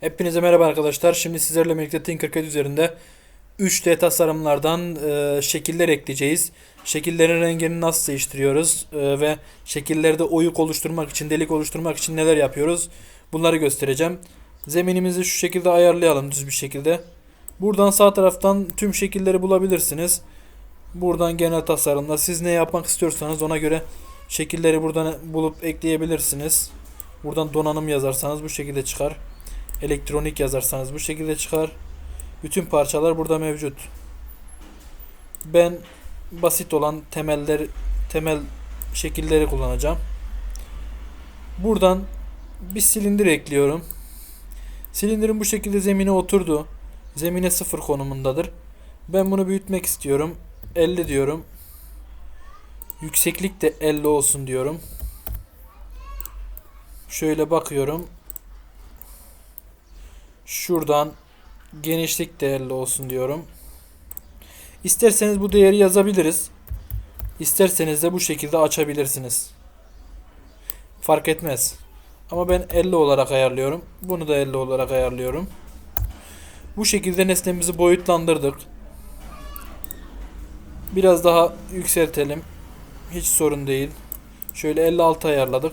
Hepinize merhaba arkadaşlar. Şimdi sizlerle birlikte Tinkercad üzerinde 3D tasarımlardan e, şekiller ekleyeceğiz. Şekillerin rengini nasıl değiştiriyoruz e, ve şekillerde oyuk oluşturmak için, delik oluşturmak için neler yapıyoruz? Bunları göstereceğim. Zeminimizi şu şekilde ayarlayalım düz bir şekilde. Buradan sağ taraftan tüm şekilleri bulabilirsiniz. Buradan genel tasarımda siz ne yapmak istiyorsanız ona göre şekilleri buradan bulup ekleyebilirsiniz. Buradan donanım yazarsanız bu şekilde çıkar. Elektronik yazarsanız bu şekilde çıkar. Bütün parçalar burada mevcut. Ben basit olan temeller temel şekilleri kullanacağım. Buradan bir silindir ekliyorum. Silindirin bu şekilde zemine oturdu. Zemine sıfır konumundadır. Ben bunu büyütmek istiyorum. 50 diyorum. Yükseklik de 50 olsun diyorum. Şöyle bakıyorum. Şuradan genişlik de 50 olsun diyorum. İsterseniz bu değeri yazabiliriz. İsterseniz de bu şekilde açabilirsiniz. Fark etmez. Ama ben 50 olarak ayarlıyorum. Bunu da 50 olarak ayarlıyorum. Bu şekilde nesnemizi boyutlandırdık. Biraz daha yükseltelim. Hiç sorun değil. Şöyle 56 ayarladık.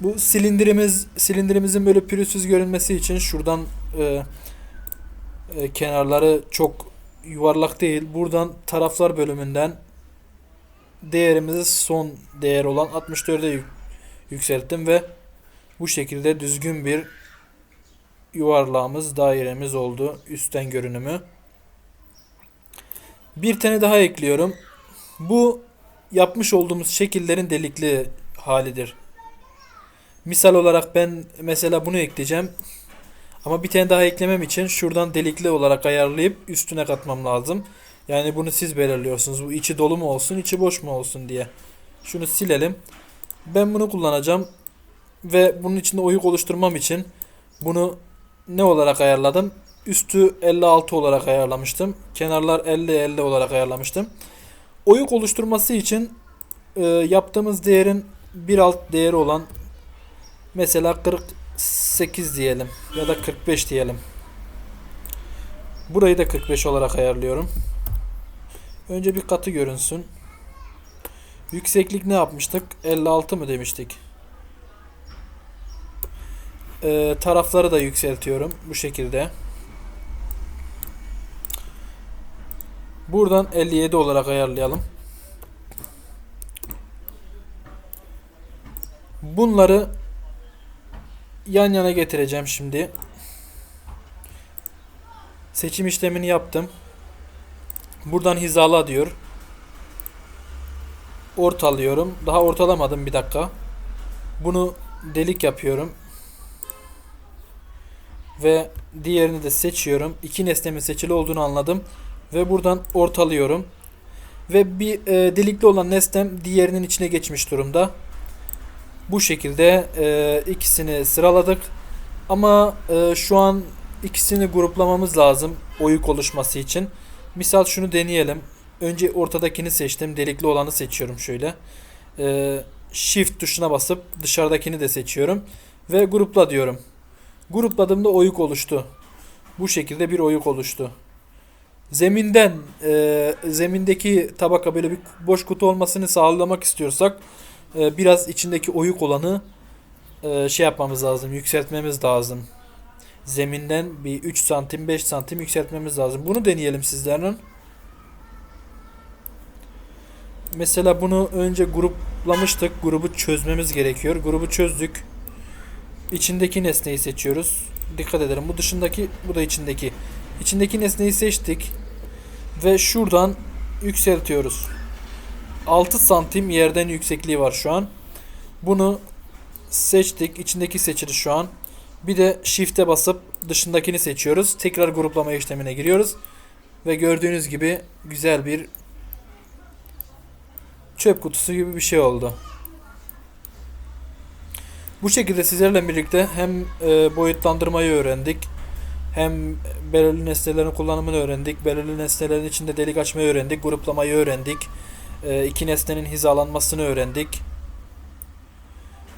Bu silindirimiz silindirimizin böyle pürüzsüz görünmesi için şuradan e, e, kenarları çok yuvarlak değil. Buradan taraflar bölümünden değerimizi son değer olan 64'e yük- yükselttim ve bu şekilde düzgün bir yuvarlağımız, dairemiz oldu. Üstten görünümü. Bir tane daha ekliyorum. Bu yapmış olduğumuz şekillerin delikli halidir. Misal olarak ben mesela bunu ekleyeceğim. Ama bir tane daha eklemem için şuradan delikli olarak ayarlayıp üstüne katmam lazım. Yani bunu siz belirliyorsunuz. Bu içi dolu mu olsun, içi boş mu olsun diye. Şunu silelim. Ben bunu kullanacağım. Ve bunun içinde oyuk oluşturmam için bunu ne olarak ayarladım? Üstü 56 olarak ayarlamıştım. Kenarlar 50-50 olarak ayarlamıştım. Oyuk oluşturması için e, yaptığımız değerin bir alt değeri olan Mesela 48 diyelim ya da 45 diyelim. Burayı da 45 olarak ayarlıyorum. Önce bir katı görünsün. Yükseklik ne yapmıştık? 56 mı demiştik? Ee, tarafları da yükseltiyorum bu şekilde. Buradan 57 olarak ayarlayalım. Bunları yan yana getireceğim şimdi. Seçim işlemini yaptım. Buradan hizala diyor. Ortalıyorum. Daha ortalamadım bir dakika. Bunu delik yapıyorum. Ve diğerini de seçiyorum. İki nesnemin seçili olduğunu anladım. Ve buradan ortalıyorum. Ve bir e, delikli olan nesnem diğerinin içine geçmiş durumda. Bu şekilde e, ikisini sıraladık. Ama e, şu an ikisini gruplamamız lazım oyuk oluşması için. Misal şunu deneyelim. Önce ortadakini seçtim. Delikli olanı seçiyorum şöyle. E, Shift tuşuna basıp dışarıdakini de seçiyorum. Ve grupla diyorum. Grupladığımda oyuk oluştu. Bu şekilde bir oyuk oluştu. Zeminden e, zemindeki tabaka böyle bir boş kutu olmasını sağlamak istiyorsak e, biraz içindeki oyuk olanı e, şey yapmamız lazım, yükseltmemiz lazım. Zeminden bir 3 santim 5 santim yükseltmemiz lazım. Bunu deneyelim sizlerle. Mesela bunu önce gruplamıştık. Grubu çözmemiz gerekiyor. Grubu çözdük. İçindeki nesneyi seçiyoruz. Dikkat edelim. Bu dışındaki, bu da içindeki. İçindeki nesneyi seçtik. Ve şuradan yükseltiyoruz. 6 santim yerden yüksekliği var şu an. Bunu seçtik. İçindeki seçili şu an. Bir de shift'e basıp dışındakini seçiyoruz. Tekrar gruplama işlemine giriyoruz. Ve gördüğünüz gibi güzel bir çöp kutusu gibi bir şey oldu. Bu şekilde sizlerle birlikte hem e, boyutlandırmayı öğrendik. Hem belirli nesnelerin kullanımını öğrendik. Belirli nesnelerin içinde delik açmayı öğrendik. Gruplamayı öğrendik. E, iki nesnenin hizalanmasını öğrendik.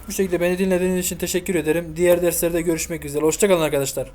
Bu şekilde beni dinlediğiniz için teşekkür ederim. Diğer derslerde görüşmek üzere. Hoşçakalın arkadaşlar.